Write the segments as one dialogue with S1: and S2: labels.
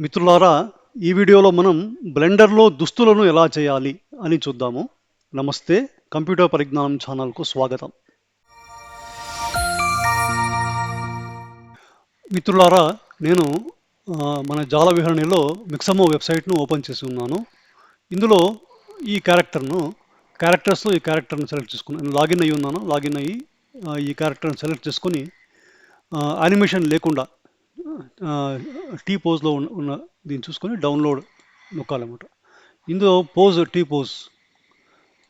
S1: మిత్రులారా ఈ వీడియోలో మనం బ్లెండర్లో దుస్తులను ఎలా చేయాలి అని చూద్దాము. నమస్తే కంప్యూటర్ పరిజ్ఞానం ఛానల్కు స్వాగతం. మిత్రులారా నేను మన జాల విహరణిలో మిక్సమో వెబ్సైట్ను ఓపెన్ చేసి ఉన్నాను. ఇందులో ఈ క్యారెక్టర్ను క్యారెక్టర్స్లో ఈ క్యారెక్టర్ను సెలెక్ట్ చేసుకున్నాను నేను లాగిన్ అయ్యి ఉన్నాను. లాగిన్ అయ్యి ఈ క్యారెక్టర్ని సెలెక్ట్ చేసుకొని యానిమేషన్ లేకుండా టీ పోజ్లో ఉన్న ఉన్న దీన్ని చూసుకొని డౌన్లోడ్ నొక్కాలన్నమాట ఇందులో పోజ్ టీ పోజ్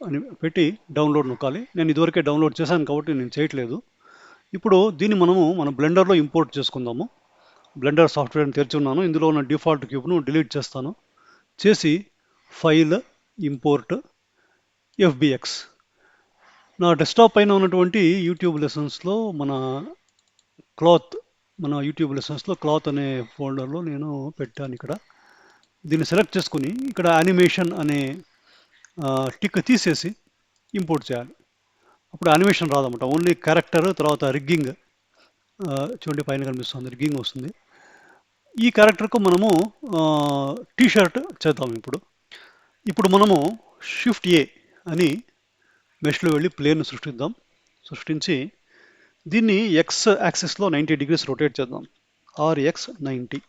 S1: అని పెట్టి డౌన్లోడ్ నొక్కాలి. నేను ఇదివరకే డౌన్లోడ్ చేశాను కాబట్టి నేను చేయట్లేదు. ఇప్పుడు దీన్ని మనము మన బ్లెండర్లో ఇంపోర్ట్ చేసుకుందాము. బ్లెండర్ సాఫ్ట్వేర్ని తెరిచి ఉన్నాను. ఇందులో ఉన్న డిఫాల్ట్ క్యూబ్ను డిలీట్ చేస్తాను. చేసి ఫైల్ ఇంపోర్ట్ ఎఫ్బిఎక్స్. నా డెస్క్టాప్ పైన ఉన్నటువంటి యూట్యూబ్ లెసన్స్లో మన క్లాత్ మన యూట్యూబ్ లెసన్స్లో క్లాత్ అనే ఫోల్డర్లో నేను పెట్టాను ఇక్కడ. దీన్ని సెలెక్ట్ చేసుకుని ఇక్కడ యానిమేషన్ అనే టిక్ తీసేసి ఇంపోర్ట్ చేయాలి. అప్పుడు యానిమేషన్ రాదన్నమాట. ఓన్లీ క్యారెక్టర్ తర్వాత రిగ్గింగ్ చూడండి పైన కనిపిస్తుంది. రిగ్గింగ్ వస్తుంది. ఈ క్యారెక్టర్కు మనము టీషర్ట్ చేద్దాం ఇప్పుడు. ఇప్పుడు మనము షిఫ్ట్ ఏ అని మెష్లో వెళ్ళి ప్లేన్ సృష్టిద్దాం. సృష్టించి దీన్ని ఎక్స్ యాక్సిస్లో నైంటీ డిగ్రీస్ రొటేట్ చేద్దాం. ఆర్ ఎక్స్ నైంటీ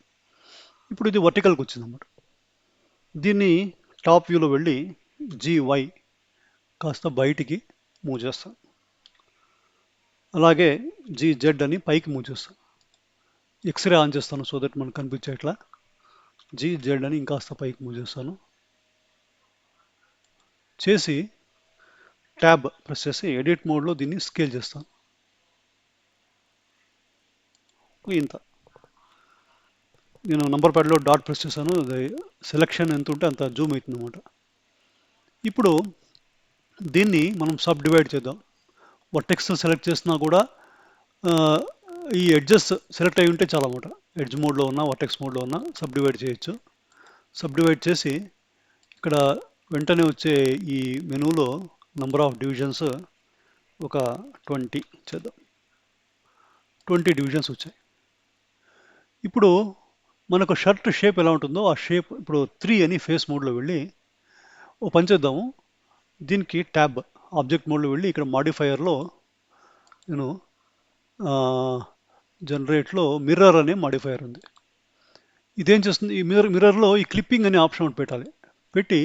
S1: ఇప్పుడు ఇది వర్టికల్కి వచ్చింది అన్నమాట. దీన్ని టాప్ వ్యూలో వెళ్ళి జీవై కాస్త బయటికి మూవ్ చేస్తాం. అలాగే జీ జెడ్ అని పైకి మూవ్ చేస్తాం. ఎక్స్రే ఆన్ చేస్తాను సో దట్ మనకు కనిపించేట్లా. జీజెడ్ అని ఇంకాస్త పైకి మూవ్ చేస్తాను. చేసి ట్యాబ్ ప్రెస్ చేసి ఎడిట్ మోడ్లో దీన్ని స్కేల్ చేస్తాను. ఇంత. నేను నంబర్ ప్యాడ్లో డాట్ ప్రెస్ చేశాను. సెలక్షన్ ఎంత ఉంటే అంత జూమ్ అవుతుంది అనమాట ఇప్పుడు దీన్ని మనం సబ్ డివైడ్ చేద్దాం. వర్టెక్స్ సెలెక్ట్ చేసినా కూడా ఈ ఎడ్జెస్ సెలెక్ట్ అయి ఉంటే చాలా అనమాట ఎడ్జ్ మోడ్లో ఉన్న వర్టెక్స్ మోడ్లో ఉన్న సబ్ డివైడ్ చేయొచ్చు. సబ్ డివైడ్ చేసి ఇక్కడ వెంటనే వచ్చే ఈ మెనూలో నంబర్ ఆఫ్ డివిజన్స్ ఒక ట్వంటీ చేద్దాం. ట్వంటీ డివిజన్స్ వచ్చాయి. ఇప్పుడు మనకు షర్ట్ షేప్ ఎలా ఉంటుందో ఆ షేప్ ఇప్పుడు త్రీ అని ఫేస్ మోడ్లో వెళ్ళి ఓ పని చేద్దాము. దీనికి ట్యాబ్ ఆబ్జెక్ట్ మోడ్లో వెళ్ళి ఇక్కడ మాడిఫైయర్లో నేను జనరేట్లో మిర్రర్ అనే మాడిఫైయర్ ఉంది. ఇదేం చేస్తుంది? ఈ మిర్రర్ మిర్రర్లో ఈ క్లిప్పింగ్ అనే ఆప్షన్ ఒకటి పెట్టాలి. పెట్టి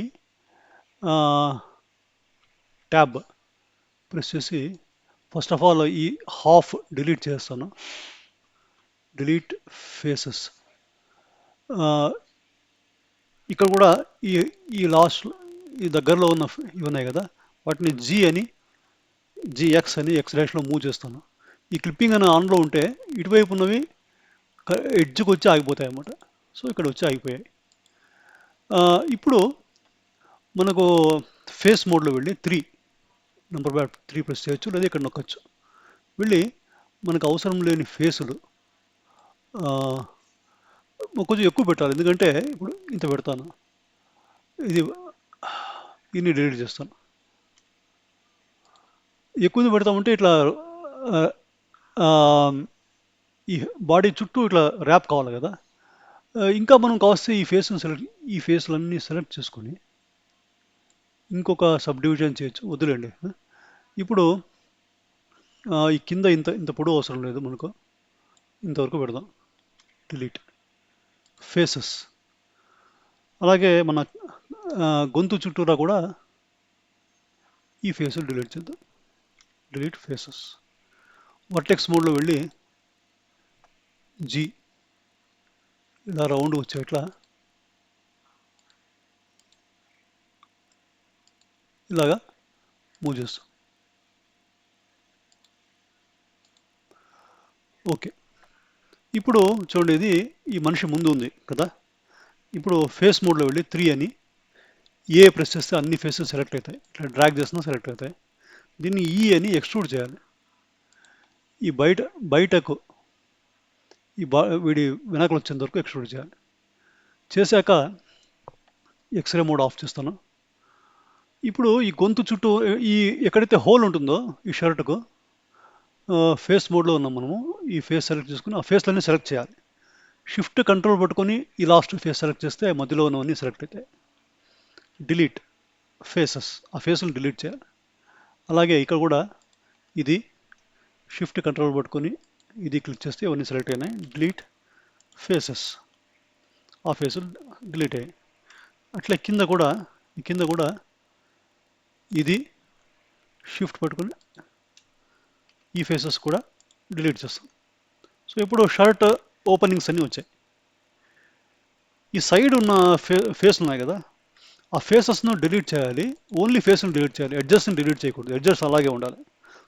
S1: ట్యాబ్ ప్రెస్ చేసి ఫస్ట్ ఆఫ్ ఆల్ ఈ హాఫ్ డిలీట్ చేస్తాను. Delete faces. ఇక్కడ కూడా ఈ ఈ లాస్ట్ ఈ దగ్గరలో ఉన్న ఇవి ఉన్నాయి కదా వాటిని జీ అని జిఎక్స్ అని ఎక్స్ డాష్లో మూవ్ చేస్తాను ఈ క్లిప్పింగ్ అని ఆన్లో ఉంటే ఇటువైపు ఉన్నవి ఎడ్జ్కి వచ్చి ఆగిపోతాయి అన్నమాట. సో ఇక్కడ వచ్చి ఆగిపోయాయి. ఇప్పుడు మనకు ఫేస్ మోడ్లో వెళ్ళి three number pad three press చేయొచ్చు లేదా ఇక్కడ నొక్కచ్చు. వెళ్ళి మనకు అవసరం లేని ఫేసులు కొంచెం ఎక్కువ పెట్టాలి. ఎందుకంటే ఇప్పుడు ఇంత పెడతాను. ఇది ఇన్ని డిలీట్ చేస్తాను. ఎక్కువ పెడతామంటే ఇట్లా ఈ బాడీ చుట్టూ ఇట్లా ర్యాప్ కావాలి కదా. ఇంకా మనం కావస్తే ఈ ఫేస్ను సెలెక్ట్ ఈ ఫేస్లన్నీ సెలెక్ట్ చేసుకొని ఇంకొక సబ్ డివిజన్ చేయొచ్చు. వదిలేండి ఇప్పుడు ఈ కింద ఇంత ఇంత పొడవు అవసరం లేదు మనకు. ఇంతవరకు పెడదాం. డిలీట్ ఫేసెస్ అలాగే మన గొంతు చుట్టూరా కూడా ఈ ఫేసులు డిలీట్ చేద్దాం. డిలీట్ ఫేసెస్ వర్టెక్స్ మోడ్లో వెళ్ళి జీ ఇలా రౌండ్ వచ్చేట్లా ఇలాగా మూవ్ చేస్తాం. ఓకే ఇప్పుడు చూడండి ఇది ఈ మనిషి ముందు ఉంది కదా. ఇప్పుడు ఫేస్ మోడ్లో వెళ్ళి త్రీ అని ఏ ప్రెస్ చేస్తే అన్ని ఫేసెస్ సెలెక్ట్ అవుతాయి. ఇట్లా డ్రాగ్ చేసినా సెలెక్ట్ అవుతాయి. దీన్ని ఈ అని ఎక్స్ట్రూడ్ చేయాలి. ఈ బయట బయటకు ఈ బా వీడి వెనకలు వచ్చేంత వరకు ఎక్స్ట్రూడ్ చేయాలి. చేశాక ఎక్స్రే మోడ్ ఆఫ్ చేస్తాను. ఇప్పుడు ఈ గొంతు చుట్టూ ఈ ఎక్కడైతే హోల్ ఉంటుందో ఈ షర్ట్కు ఫేస్ మోడ్లో ఉన్నాం మనము. ఈ ఫేస్ సెలెక్ట్ చేసుకుని ఆ ఫేస్లన్నీ సెలెక్ట్ చేయాలి. షిఫ్ట్ కంట్రోల్ పట్టుకొని ఈ లాస్ట్ ఫేస్ సెలెక్ట్ చేస్తే మధ్యలో ఉన్నవన్నీ సెలెక్ట్ అవుతాయి డిలీట్ ఫేసెస్ ఆ ఫేస్ని డిలీట్ చేయాలి. అలాగే ఇక్కడ కూడా ఇది షిఫ్ట్ కంట్రోల్ పట్టుకొని ఇది క్లిక్ చేస్తే ఇవన్నీ సెలెక్ట్ అయినాయి. డిలీట్ ఫేసెస్ ఆ ఫేసులు డిలీట్ అయ్యాయి అట్లా కింద కూడా కింద కూడా ఇది షిఫ్ట్ పట్టుకొని ఈ ఫేసెస్ కూడా డిలీట్ చేస్తాం. సో ఇప్పుడు షర్ట్ ఓపెనింగ్స్ అన్నీ వచ్చాయి. ఈ సైడ్ ఉన్న ఫే ఫేస్ ఉన్నాయి కదా ఆ ఫేసెస్ను డిలీట్ చేయాలి. ఓన్లీ ఫేస్ను డిలీట్ చేయాలి. అడ్జస్ట్ని డిలీట్ చేయకూడదు. అడ్జస్ట్ అలాగే ఉండాలి.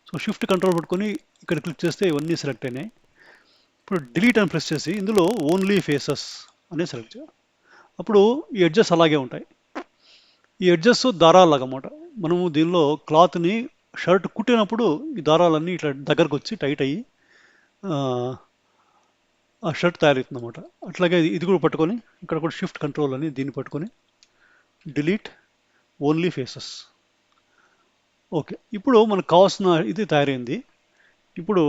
S1: సో షిఫ్ట్ కంట్రోల్ పట్టుకొని ఇక్కడ క్లిక్ చేస్తే ఇవన్నీ సెలెక్ట్ అయినాయి. ఇప్పుడు డిలీట్ అని ప్రెస్ చేసి ఇందులో ఓన్లీ ఫేసెస్ అనే సెలెక్ట్ చేయాలి. అప్పుడు ఈ అడ్జస్ట్ అలాగే ఉంటాయి. ఈ అడ్జస్ట్ దారాలన్నమాట మనము దీనిలో క్లాత్ని షర్ట్ కుట్టినప్పుడు ఈ దారాలన్నీ ఇట్లా దగ్గరకు వచ్చి టైట్ అయ్యి షర్ట్ తయారవుతుంది అనమాట అట్లాగే ఇది- కూడా పట్టుకొని ఇక్కడ కూడా షిఫ్ట్ కంట్రోల్ అని దీన్ని పట్టుకొని డిలీట్ ఓన్లీ ఫేసెస్ ఓకే ఇప్పుడు మనకు కావాల్సిన ఇది తయారైంది. ఇప్పుడు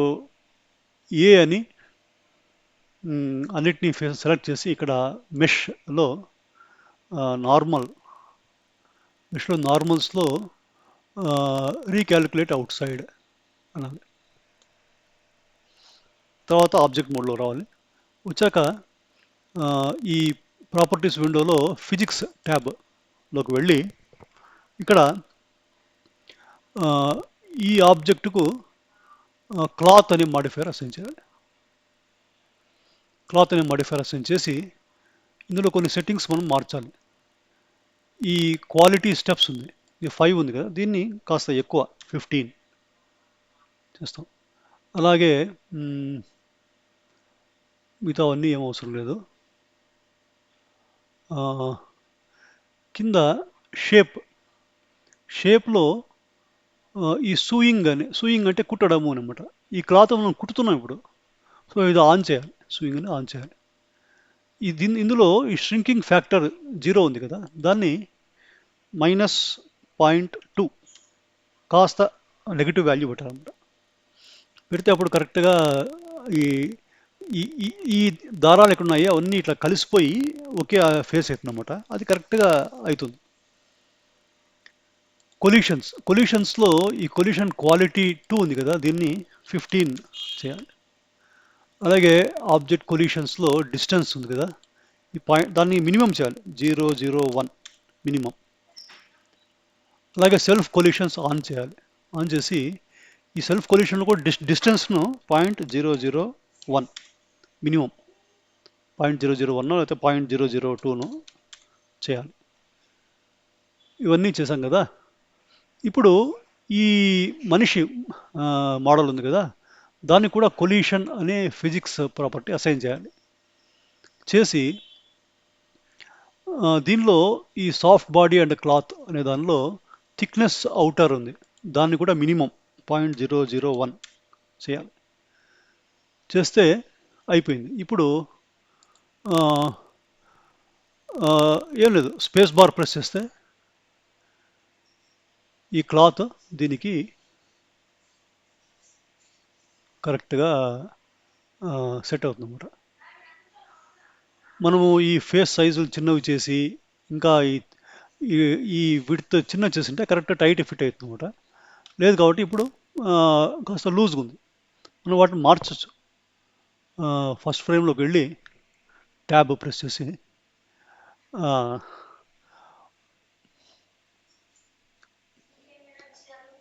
S1: ఏ అని అన్నిటినీ ఫేస్ సెలెక్ట్ చేసి ఇక్కడ మెష్లో నార్మల్ మెష్లో నార్మల్స్లో రీక్యాలిక్యులేట్ అవుట్ సైడ్ అనాలి. తర్వాత ఆబ్జెక్ట్ మోడ్లో రావాలి. వచ్చాక ఈ ప్రాపర్టీస్ విండోలో ఫిజిక్స్ ట్యాబ్లోకి వెళ్ళి ఇక్కడ ఈ ఆబ్జెక్టుకు క్లాత్ అనే మాడిఫైర్ అసైన్ చేయాలి. క్లాత్ అనే మాడిఫైర్ అసైన్ చేసి ఇందులో కొన్ని సెట్టింగ్స్ మనం మార్చాలి. ఈ క్వాలిటీ స్టెప్స్ ఉంది. ఇది ఫైవ్ ఉంది కదా దీన్ని కాస్త ఎక్కువ ఫిఫ్టీన్ చేస్తాం. అలాగే మిగతా అన్నీ ఏం అవసరం లేదు. కింద షేప్. షేప్లో ఈ సూయింగ్ అని సూయింగ్ అంటే కుట్టడము అనమాట ఈ క్లాత్ మనం కుట్టుతున్నాం ఇప్పుడు. సో ఇది ఆన్ చేయాలి. సూయింగ్ అని ఆన్ చేయాలి. ఈ దీని ఇందులో ఈ ష్రింకింగ్ ఫ్యాక్టర్ జీరో ఉంది కదా. దాన్ని మైనస్ పాయింట్ టూ కాస్త నెగిటివ్ వాల్యూ పెట్టాలన్నమాట. పెడితే అప్పుడు కరెక్ట్గా ఈ ఈ ఈ- ఈ దారాలు ఎక్కడ ఉన్నాయో అవన్నీ ఇట్లా కలిసిపోయి ఒకే ఫేస్ అవుతుంది అనమాట అది కరెక్ట్గా అవుతుంది. కొల్యూషన్స్ కొల్యూషన్స్లో ఈ కొల్యూషన్ క్వాలిటీ టూ ఉంది కదా దీన్ని ఫిఫ్టీన్ చేయాలి. అలాగే ఆబ్జెక్ట్ కొల్యూషన్స్లో డిస్టెన్స్ ఉంది కదా ఈ పాయింట్ దాన్ని మినిమం చేయాలి. జీరో జీరో వన్ మినిమం అలాగే సెల్ఫ్ కొల్యూషన్స్ ఆన్ చేయాలి. ఆన్ చేసి ఈ సెల్ఫ్ కొల్యూషన్లో కూడా డిస్ డిస్టెన్స్ను point zero zero one minimum point zero zero one లేకపోతే పాయింట్ జీరో జీరో టూను చేయాలి. ఇవన్నీ చేశాం కదా. ఇప్పుడు ఈ మనిషి మోడల్ ఉంది కదా. దాన్ని కూడా కొల్యూషన్ అనే ఫిజిక్స్ ప్రాపర్టీ అసైన్ చేయాలి. చేసి దీనిలో ఈ సాఫ్ట్ బాడీ అండ్ క్లాత్ అనే దానిలో థిక్నెస్ అవుటర్ ఉంది. దాన్ని కూడా minimum point zero zero one చేయాలి. చేస్తే అయిపోయింది. ఇప్పుడు ఏం లేదు. స్పేస్ బార్ ప్రెస్ చేస్తే ఈ క్లాత్ దీనికి కరెక్ట్గా సెట్ అవుతుంది అన్నమాట మనము ఈ ఫేస్ సైజులు చిన్నవి చేసి ఇంకా ఈ ఈ- విడ్త్ చిన్న చేసింటే కరెక్ట్ టైట్ ఫిట్ అవుతుంది అనమాట లేదు కాబట్టి ఇప్పుడు కాస్త లూజ్గా ఉంది మనం వాటిని మార్చచ్చు. ఫస్ట్ ఫ్రేమ్లోకి వెళ్ళి ట్యాబ్ ప్రెస్ చేసి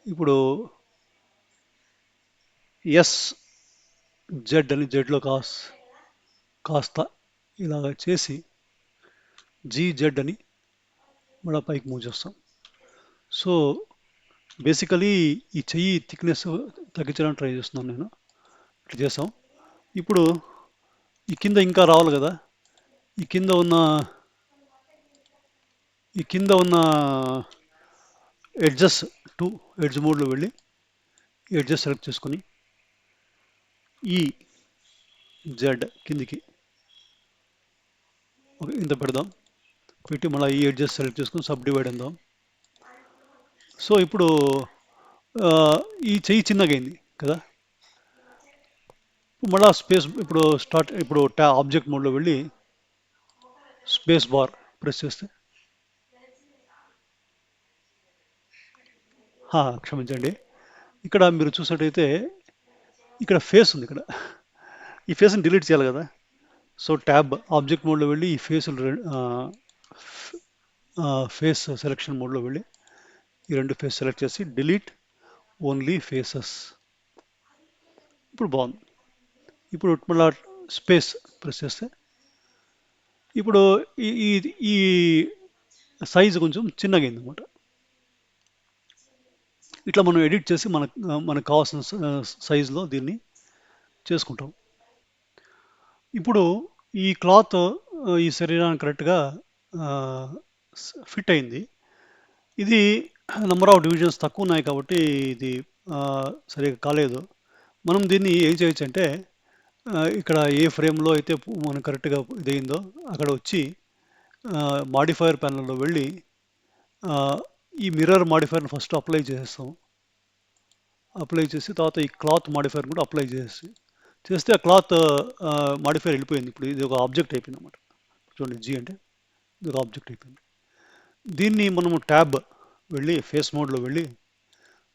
S1: ఇప్పుడు ఎస్ జెడ్ అని జెడ్లో కాస్ కాస్త ఇలాగ చేసి జీ జెడ్ అని మళ్ళీ పైకి మూవ్ చేస్తాం. సో బేసికలీ ఈ చెయ్యి థిక్నెస్ తగ్గించడానికి ట్రై చేస్తున్నాను నేను. ఇట్లా చేసాం ఇప్పుడు ఈ కింద ఇంకా రావాలి కదా. ఈ కింద ఉన్న ఈ కింద ఉన్న ఎడ్జెస్ టూ ఎడ్జ్ మోడ్లో వెళ్ళి ఎడ్జెస్ సెలెక్ట్ చేసుకొని ఈ జెడ్ కిందికి ఓకే ఇంత పెడదాం. పెట్టి మళ్ళీ ఈ ఎడ్జెస్ సెలెక్ట్ చేసుకొని సబ్ డివైడ్ అందాం. సో ఇప్పుడు ఈ చెయ్యి చిన్నగా అయింది కదా. మళ్ళా స్పేస్ ఇప్పుడు స్టార్ట్ ఇప్పుడు ట్యా ఆబ్జెక్ట్ మోడ్లో వెళ్ళి స్పేస్ బార్ ప్రెస్ చేస్తే. క్షమించండి. ఇక్కడ మీరు చూసినట్టయితే ఇక్కడ ఫేస్ ఉంది ఇక్కడ. ఈ ఫేస్ని డిలీట్ చేయాలి కదా. సో ట్యాబ్ ఆబ్జెక్ట్ మోడ్లో వెళ్ళి ఈ ఫేస్ ఫేస్ సెలెక్షన్ మోడ్లో వెళ్ళి ఈ రెండు ఫేస్ సెలెక్ట్ చేసి డిలీట్ ఓన్లీ ఫేసెస్ ఇప్పుడు బాగుంది. ఇప్పుడు మళ్ళా స్పేస్ ప్రెస్ చేస్తే. ఇప్పుడు ఈ ఈ సైజు కొంచెం చిన్నగా అయింది అనమాట ఇట్లా మనం ఎడిట్ చేసి మనకు మనకు కావాల్సిన సైజులో దీన్ని చేసుకుంటాం. ఇప్పుడు ఈ క్లాత్ ఈ శరీరానికి కరెక్ట్గా ఫిట్ అయింది. ఇది నెంబర్ ఆఫ్ డివిజన్స్ తక్కువ ఉన్నాయి కాబట్టి ఇది సరిగ్గా సరిగా కాలేదు. మనం దీన్ని ఏం చేయొచ్చు అంటే ఇక్కడ ఏ ఫ్రేమ్లో అయితే మనం కరెక్ట్గా ఇదైందో అక్కడ వచ్చి మాడిఫైయర్ ప్యానల్లో వెళ్ళి ఈ మిర్రర్ మాడిఫైర్ని ఫస్ట్ అప్లై చేసేస్తాం. అప్లై చేసి తర్వాత ఈ క్లాత్ మాడిఫైర్ కూడా అప్లై చేసి చేస్తే ఆ క్లాత్ మాడిఫైర్ వెళ్ళిపోయింది. ఇప్పుడు ఇది ఒక ఆబ్జెక్ట్ అయిపోయింది అనమాట చూడండి జీ అంటే ఇది ఒక ఆబ్జెక్ట్ అయిపోయింది. దీన్ని మనము ట్యాబ్ వెళ్ళి ఫేస్ మోడ్లో వెళ్ళి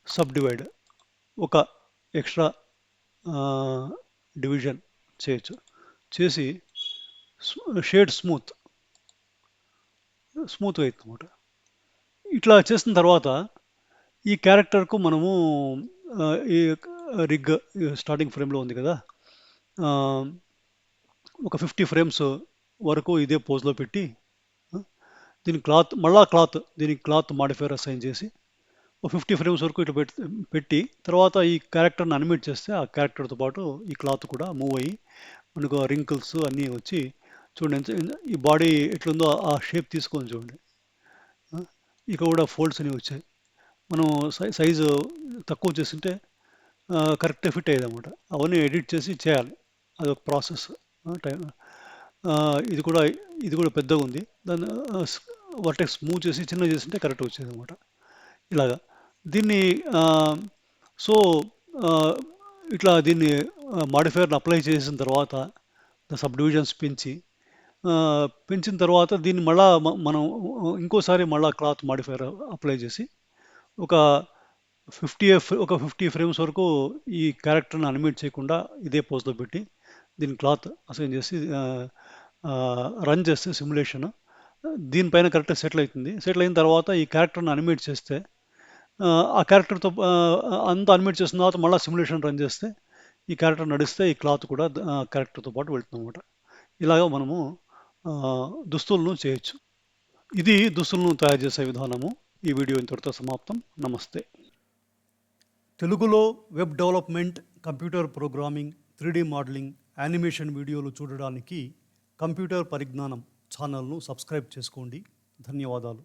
S1: సబ్ డివైడ్ ఒక ఎక్స్ట్రా డివిజన్ చేయొచ్చు. చేసి షేడ్ స్మూత్. స్మూత్ అవుతుంది అనమాట ఇట్లా చేసిన తర్వాత ఈ క్యారెక్టర్కు మనము ఈ రిగ్ స్టార్టింగ్ ఫ్రేమ్లో ఉంది కదా ఒక ఫిఫ్టీ ఫ్రేమ్స్ వరకు ఇదే పోజ్లో పెట్టి దీని క్లాత్ మళ్ళా క్లాత్ దీనికి క్లాత్ మాడిఫైర్ అసైన్ చేసి ఫిఫ్టీ ఫ్రేమ్స్ వరకు ఇట్లా పెట్టి పెట్టి తర్వాత ఈ క్యారెక్టర్ని అనిమేట్ చేస్తే ఆ క్యారెక్టర్తో పాటు ఈ క్లాత్ కూడా మూవ్ అయ్యి మనకు రింకిల్స్ అన్నీ వచ్చి చూడండి ఈ బాడీ ఎట్లుందో ఆ షేప్ తీసుకొని చూడండి. ఇక కూడా ఫోల్డ్స్ అనేవి వచ్చాయి. మనం సై సైజు తక్కువ చేస్తుంటే కరెక్ట్గా ఫిట్ అయ్యేది అనమాట అవన్నీ ఎడిట్ చేసి చేయాలి. అదొక ప్రాసెస్ టైం ఇది కూడా ఇది కూడా పెద్దగా ఉంది. దాన్ని వర్టెక్స్ మూవ్ చేసి చిన్న చేస్తుంటే కరెక్ట్ వచ్చేది అనమాట ఇలాగా. దీన్ని సో ఇట్లా దీన్ని మాడిఫైర్ని అప్లై చేసిన తర్వాత సబ్ డివిజన్స్ పెంచి పెంచిన తర్వాత దీన్ని మళ్ళా మనం ఇంకోసారి మళ్ళా క్లాత్ మాడిఫైర్ అప్లై చేసి ఒక ఫిఫ్టీ ఒక ఫిఫ్టీ ఫ్రేమ్స్ వరకు ఈ క్యారెక్టర్ని అనిమేట్ చేయకుండా ఇదే పోజ్లో పెట్టి దీని క్లాత్ అసైన్ చేసి రన్ చేస్తే సిమ్యులేషన్ దీనిపైన కరెక్ట్గా సెటిల్ అవుతుంది. సెటిల్ అయిన తర్వాత ఈ క్యారెక్టర్ని అనిమేట్ చేస్తే ఆ, క్యారెక్టర్తో అంతా అన్మిట్ చేసిన తర్వాత మళ్ళీ సిమ్యులేషన్ రన్ చేస్తే ఈ క్యారెక్టర్ నడిస్తే ఈ క్లాత్ కూడా క్యారెక్టర్తో పాటు వెళ్తుంది అనమాట ఇలాగ మనము దుస్తులను చేయొచ్చు. ఇది దుస్తులను తయారు చేసే విధానము. ఈ వీడియో ఇంతటితో సమాప్తం. నమస్తే. తెలుగులో web development computer programming three modelling animation వీడియోలు చూడడానికి కంప్యూటర్ పరిజ్ఞానం ఛానల్ను సబ్స్క్రైబ్ చేసుకోండి. ధన్యవాదాలు.